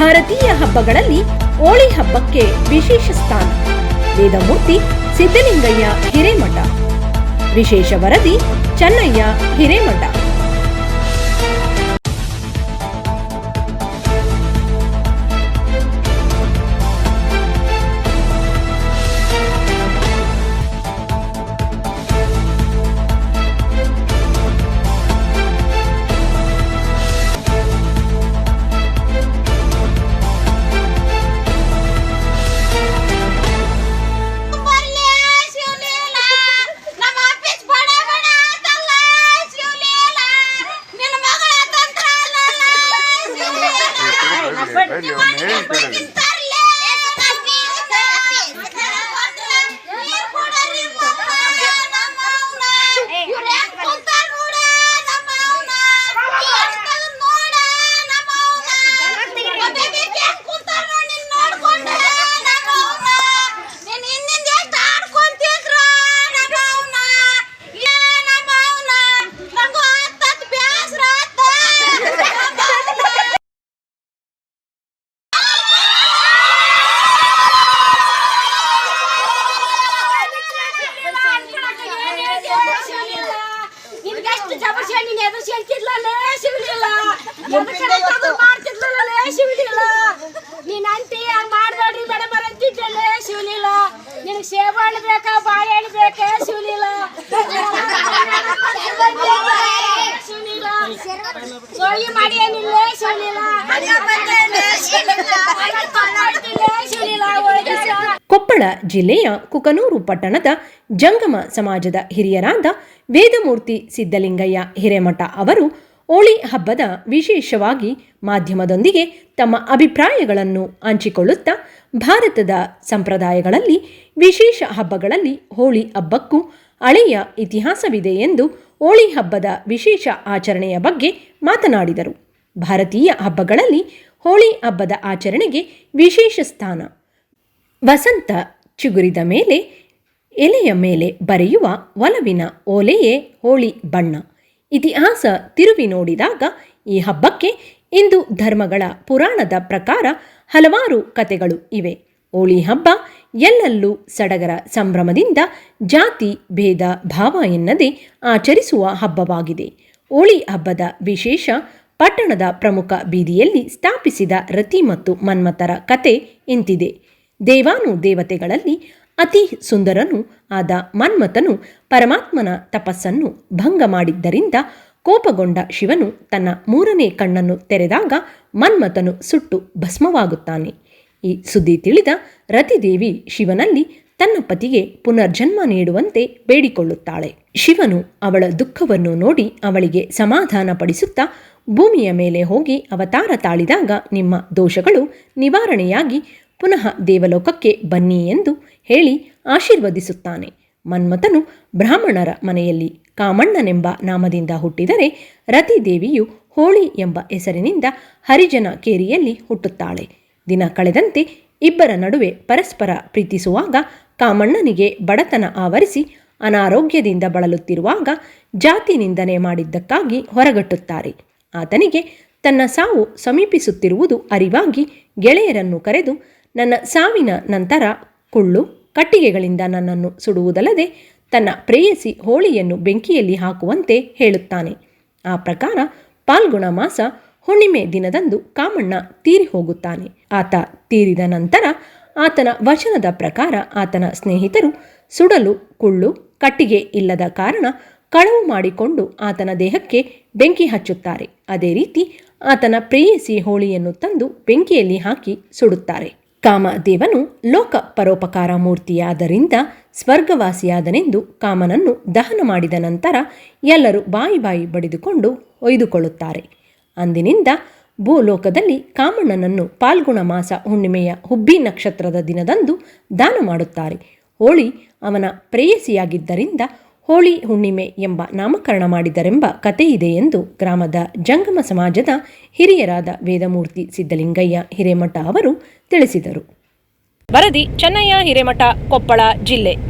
ಭಾರತೀಯ ಹಬ್ಬಗಳಲ್ಲಿ ಹೋಳಿ ಹಬ್ಬಕ್ಕೆ ವಿಶೇಷ ಸ್ಥಾನ. ವೇದಮೂರ್ತಿ ಸಿದ್ದಲಿಂಗಯ್ಯ ಹಿರೇಮಠ. ವಿಶೇಷ ವರದಿ ಚೆನ್ನಯ್ಯ ಹಿರೇಮಠ. Perdió, me ನಿನ್ಗೆಷ್ಟು ಜಬರ್ಸಿ ನೀನ್ ಎದುರ್ಸಿ ಅಂತಿದ್ಲಲ್ಲೇ ಶಿವಲಿಲ್ಲ ಮಾಡ್ತಿದ್ಲಲ್ಲೇ ಶಿವಲಿಲ್ಲ ನೀನ್ ಅಂತಿ ಹಂಗ್ ಮಾಡ್ಬೇಡ್ರಿ ಮೇಡಮ್ ಅಂತಿದ್ದಲ್ಲೇ ಶಿವಲಿಲ್ಲ ನಿನಗ್ ಸೇಬಣ್ಣು ಬೇಕಾ ಬಾಳೆಹಣ್ಣು ಬೇಕಾ ಶಿವಲಿಲ್ಲ ಶಿವಲಿಲ್ಲ ಸೋಯಿ ಮಾಡಿ ಏನಿಲ್ಲ ಶಿವಲಿಲ್ಲ ಕೊಪ್ಪಳ ಜಿಲ್ಲೆಯ ಕುಕನೂರು ಪಟ್ಟಣದ ಜಂಗಮ ಸಮಾಜದ ಹಿರಿಯರಾದ ವೇದಮೂರ್ತಿ ಸಿದ್ದಲಿಂಗಯ್ಯ ಹಿರೇಮಠ ಅವರು ಹೋಳಿ ಹಬ್ಬದ ವಿಶೇಷವಾಗಿ ಮಾಧ್ಯಮದೊಂದಿಗೆ ತಮ್ಮ ಅಭಿಪ್ರಾಯಗಳನ್ನು ಹಂಚಿಕೊಳ್ಳುತ್ತಾ ಭಾರತದ ಸಂಪ್ರದಾಯಗಳಲ್ಲಿ ವಿಶೇಷ ಹಬ್ಬಗಳಲ್ಲಿ ಹೋಳಿ ಹಬ್ಬಕ್ಕೂ ಹಳೆಯ ಇತಿಹಾಸವಿದೆ ಎಂದು ಹೋಳಿ ಹಬ್ಬದ ವಿಶೇಷ ಆಚರಣೆಯ ಬಗ್ಗೆ ಮಾತನಾಡಿದರು. ಭಾರತೀಯ ಹಬ್ಬಗಳಲ್ಲಿ ಹೋಳಿ ಹಬ್ಬದ ಆಚರಣೆಗೆ ವಿಶೇಷ ಸ್ಥಾನ. ವಸಂತ ಚಿಗುರಿದ ಮೇಲೆ ಎಲೆಯ ಮೇಲೆ ಬರೆಯುವ ಒಲವಿನ ಓಲೆಯೇ ಹೋಳಿ ಬಣ್ಣ. ಇತಿಹಾಸ ತಿರುವಿ ನೋಡಿದಾಗ ಈ ಹಬ್ಬಕ್ಕೆ ಇಂದು ಧರ್ಮಗಳ ಪುರಾಣದ ಪ್ರಕಾರ ಹಲವಾರು ಕತೆಗಳು ಇವೆ. ಹೋಳಿ ಹಬ್ಬ ಎಲ್ಲೆಲ್ಲೂ ಸಡಗರ ಸಂಭ್ರಮದಿಂದ ಜಾತಿ, ಭೇದ, ಭಾವ ಎನ್ನದೆ ಆಚರಿಸುವ ಹಬ್ಬವಾಗಿದೆ. ಹೋಳಿ ಹಬ್ಬದ ವಿಶೇಷ ಪಟ್ಟಣದ ಪ್ರಮುಖ ಬೀದಿಯಲ್ಲಿ ಸ್ಥಾಪಿಸಿದ ರತಿ ಮತ್ತು ಮನ್ಮಥರ ಕತೆ ಇಂತಿದೆ. ದೇವಾನು ದೇವತೆಗಳಲ್ಲಿ ಅತಿ ಸುಂದರನು ಆದ ಮನ್ಮಥನು ಪರಮಾತ್ಮನ ತಪಸ್ಸನ್ನು ಭಂಗ ಮಾಡಿದ್ದರಿಂದ ಕೋಪಗೊಂಡ ಶಿವನು ತನ್ನ ಮೂರನೇ ಕಣ್ಣನ್ನು ತೆರೆದಾಗ ಮನ್ಮಥನು ಸುಟ್ಟು ಭಸ್ಮವಾಗುತ್ತಾನೆ. ಈ ಸುದ್ದಿ ತಿಳಿದ ರತಿದೇವಿ ಶಿವನಲ್ಲಿ ತನ್ನ ಪತಿಗೆ ಪುನರ್ಜನ್ಮ ನೀಡುವಂತೆ ಬೇಡಿಕೊಳ್ಳುತ್ತಾಳೆ. ಶಿವನು ಅವಳ ದುಃಖವನ್ನು ನೋಡಿ ಅವಳಿಗೆ ಸಮಾಧಾನಪಡಿಸುತ್ತಾ ಭೂಮಿಯ ಮೇಲೆ ಹೋಗಿ ಅವತಾರ ತಾಳಿದಾಗ ನಿಮ್ಮ ದೋಷಗಳು ನಿವಾರಣೆಯಾಗಿ ಪುನಃ ದೇವಲೋಕಕ್ಕೆ ಬನ್ನಿ ಎಂದು ಹೇಳಿ ಆಶೀರ್ವದಿಸುತ್ತಾನೆ. ಮನ್ಮಥನು ಬ್ರಾಹ್ಮಣರ ಮನೆಯಲ್ಲಿ ಕಾಮಣ್ಣನೆಂಬ ನಾಮದಿಂದ ಹುಟ್ಟಿದರೆ ರತಿದೇವಿಯು ಹೋಳಿ ಎಂಬ ಹೆಸರಿನಿಂದ ಹರಿಜನ ಕೇರಿಯಲ್ಲಿ ಹುಟ್ಟುತ್ತಾಳೆ. ದಿನ ಕಳೆದಂತೆ ಇಬ್ಬರ ನಡುವೆ ಪರಸ್ಪರ ಪ್ರೀತಿಸುವಾಗ ಕಾಮಣ್ಣನಿಗೆ ಬಡತನ ಆವರಿಸಿ ಅನಾರೋಗ್ಯದಿಂದ ಬಳಲುತ್ತಿರುವಾಗ ಜಾತಿ ನಿಂದನೆ ಮಾಡಿದ್ದಕ್ಕಾಗಿ ಹೊರಗಟ್ಟುತ್ತಾರೆ. ಆತನಿಗೆ ತನ್ನ ಸಾವು ಸಮೀಪಿಸುತ್ತಿರುವುದು ಅರಿವಾಗಿ ಗೆಳೆಯರನ್ನು ಕರೆದು ನನ್ನ ಸಾವಿನ ನಂತರ ಕುಳ್ಳು ಕಟ್ಟಿಗೆಗಳಿಂದ ನನ್ನನ್ನು ಸುಡುವುದಲ್ಲದೆ ತನ್ನ ಪ್ರೇಯಸಿ ಹೋಳಿಯನ್ನು ಬೆಂಕಿಯಲ್ಲಿ ಹಾಕುವಂತೆ ಹೇಳುತ್ತಾನೆ. ಆ ಪ್ರಕಾರ ಪಾಲ್ಗುಣ ಮಾಸ ಹುಣ್ಣಿಮೆ ದಿನದಂದು ಕಾಮಣ್ಣ ತೀರಿ ಹೋಗುತ್ತಾನೆ. ಆತ ತೀರಿದ ನಂತರ ಆತನ ವಚನದ ಪ್ರಕಾರ ಆತನ ಸ್ನೇಹಿತರು ಸುಡಲು ಕುಳ್ಳು ಕಟ್ಟಿಗೆ ಇಲ್ಲದ ಕಾರಣ ಕಳವು ಮಾಡಿಕೊಂಡು ಆತನ ದೇಹಕ್ಕೆ ಬೆಂಕಿ ಹಚ್ಚುತ್ತಾರೆ. ಅದೇ ರೀತಿ ಆತನ ಪ್ರೇಯಸಿ ಹೋಳಿಯನ್ನು ತಂದು ಬೆಂಕಿಯಲ್ಲಿ ಹಾಕಿ ಸುಡುತ್ತಾರೆ. ಕಾಮದೇವನು ಲೋಕ ಪರೋಪಕಾರ ಮೂರ್ತಿಯಾದರಿಂದ ಸ್ವರ್ಗವಾಸಿಯಾದನೆಂದು ಕಾಮನನ್ನು ದಹನ ಮಾಡಿದ ನಂತರ ಎಲ್ಲರೂ ಬಾಯಿ ಬಾಯಿ ಬಡಿದುಕೊಂಡು ಒಯ್ದುಕೊಳ್ಳುತ್ತಾರೆ. ಅಂದಿನಿಂದ ಭೂಲೋಕದಲ್ಲಿ ಕಾಮಣ್ಣನನ್ನು ಪಾಲ್ಗುಣ ಮಾಸ ಹುಣ್ಣಿಮೆಯ ಹುಬ್ಬಿ ನಕ್ಷತ್ರದ ದಿನದಂದು ದಾನ ಮಾಡುತ್ತಾರೆ. ಹೋಳಿ ಅವನ ಪ್ರೇಯಸಿಯಾಗಿದ್ದರಿಂದ ಹೋಳಿ ಹುಣ್ಣಿಮೆ ಎಂಬ ನಾಮಕರಣ ಮಾಡಿದರೆಂಬ ಕಥೆಯಿದೆ ಎಂದು ಗ್ರಾಮದ ಜಂಗಮ ಸಮಾಜದ ಹಿರಿಯರಾದ ವೇದಮೂರ್ತಿ ಸಿದ್ದಲಿಂಗಯ್ಯ ಹಿರೇಮಠ ಅವರು ತಿಳಿಸಿದರು. ವರದಿ ಚೆನ್ನಯ್ಯ ಹಿರೇಮಠ ಕೊಪ್ಪಳ ಜಿಲ್ಲೆ.